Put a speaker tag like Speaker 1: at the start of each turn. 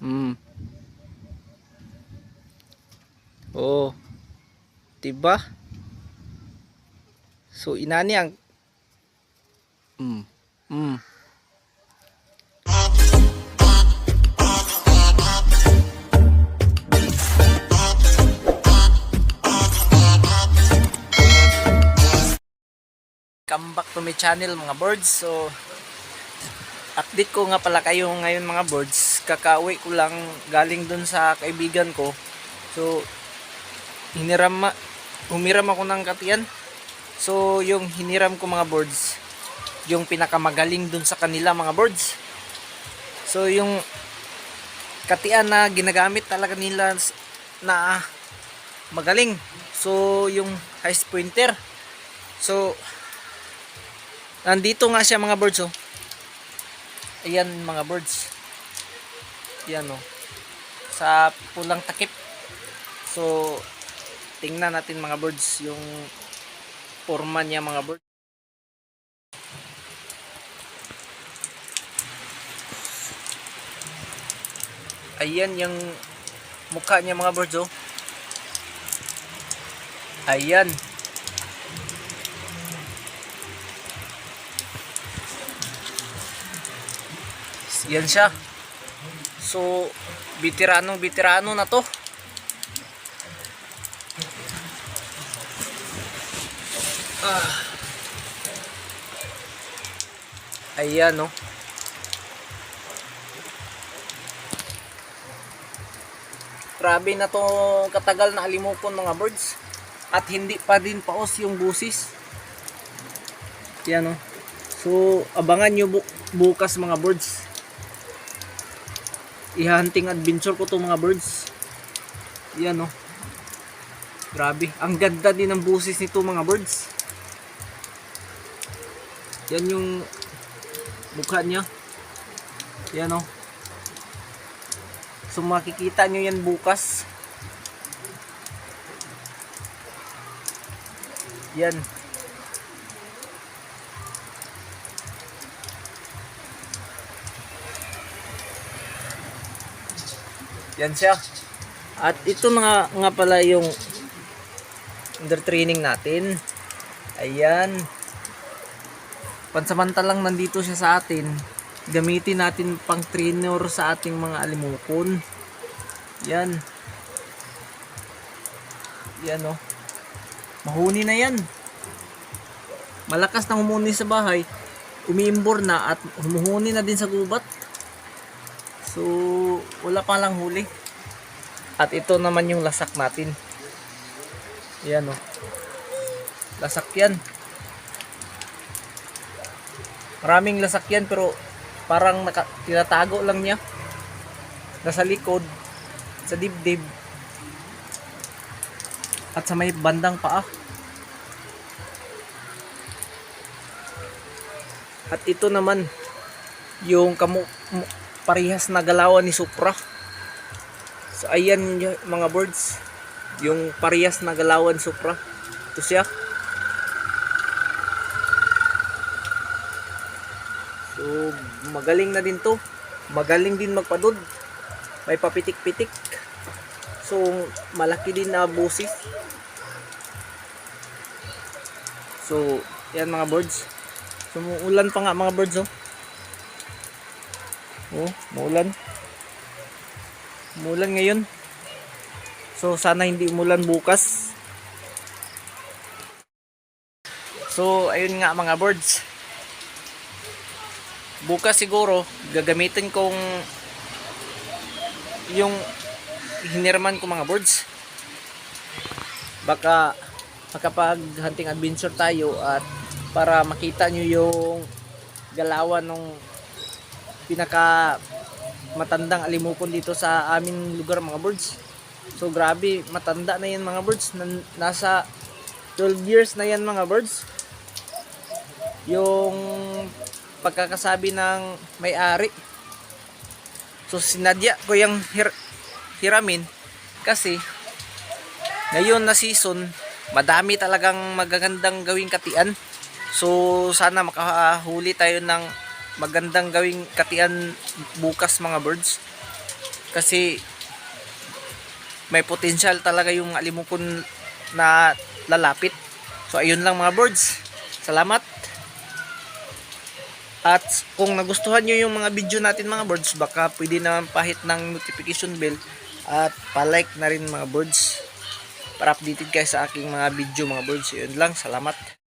Speaker 1: Hmm. Oh. Diba? So inani ang Hmm. Hmm. Come back to my channel mga birds. So update ko nga pala kayo ngayon mga birds. Kakauwi ko lang galing dun sa kaibigan ko. So hiniram ma- humiram ako ng katiyan. So yung hiniram ko mga birds, yung pinakamagaling dun sa kanila mga birds. So yung katian na ginagamit talaga nila na magaling. So yung high pointer. So nandito nga siya mga birds oh. Ayan mga birds. Yan oh. Sa pulang takip. So tingnan natin mga birds yung forma niya mga birds. Ayan yung mukha niya mga birds oh. Ayan. Yan siya. So, bitiranong bitirano na to. Ah. Ayan, no. Grabe na to katagal na alimukon mga birds. At hindi pa din paos yung busis. Yan, no. So, abangan nyo bu- bukas mga birds. Ihunting adventure ko to mga birds. Yan, no. Grabe. Ang ganda din ng busis nito mga birds. Yan yung mukha niya. Yan o. So makikita nyo yan bukas. Yan. Yan siya. At ito nga, nga pala yung under training natin. Ayan. Pansamantalang nandito siya sa atin. Gamitin natin pang trainer sa ating mga alimukon. Yan. Yan oh. Mahuni na yan. Malakas na humuni sa bahay. Umiimbor na at humuhuni na din sa gubat. So, wala pa lang huli. At ito naman yung lasak natin. Yan oh. Lasak yan. Maraming lasak yan pero parang naka, tinatago lang niya. Nasa likod, sa dibdib, at sa may bandang paa. At ito naman yung kamu mu- parehas na galawan ni Supra. So ayan mga birds, yung parehas na galawan Supra. Ito siya. So magaling na din to. Magaling din magpadod. May papitik-pitik. So malaki din na busis. So yan mga birds. So muulan pa nga mga birds oh. Oh, muulan. Umulan ngayon. So sana hindi umulan bukas. So ayun nga mga birds. Bukas siguro gagamitin kong yung hinirman ko mga birds. Baka makapag hunting adventure tayo at para makita nyo yung galawan ng pinaka matandang alimukon dito sa aming lugar mga birds. So grabe, matanda na yan mga birds. Nan- nasa 12 years na yan mga birds. Yung pagkakasabi ng may-ari. So sinadya ko yung hir- hiramin kasi ngayon na season, madami talagang magagandang gawing katian. So sana makahuli tayo ng magandang gawing katian bukas mga birds. kasi may potential talaga yung alimukon na lalapit. So ayun lang mga birds. Salamat. At kung nagustuhan nyo yung mga video natin mga birds, baka pwede naman pahit ng notification bell at palike na rin mga birds para updated kayo sa aking mga video mga birds. Yun lang, salamat.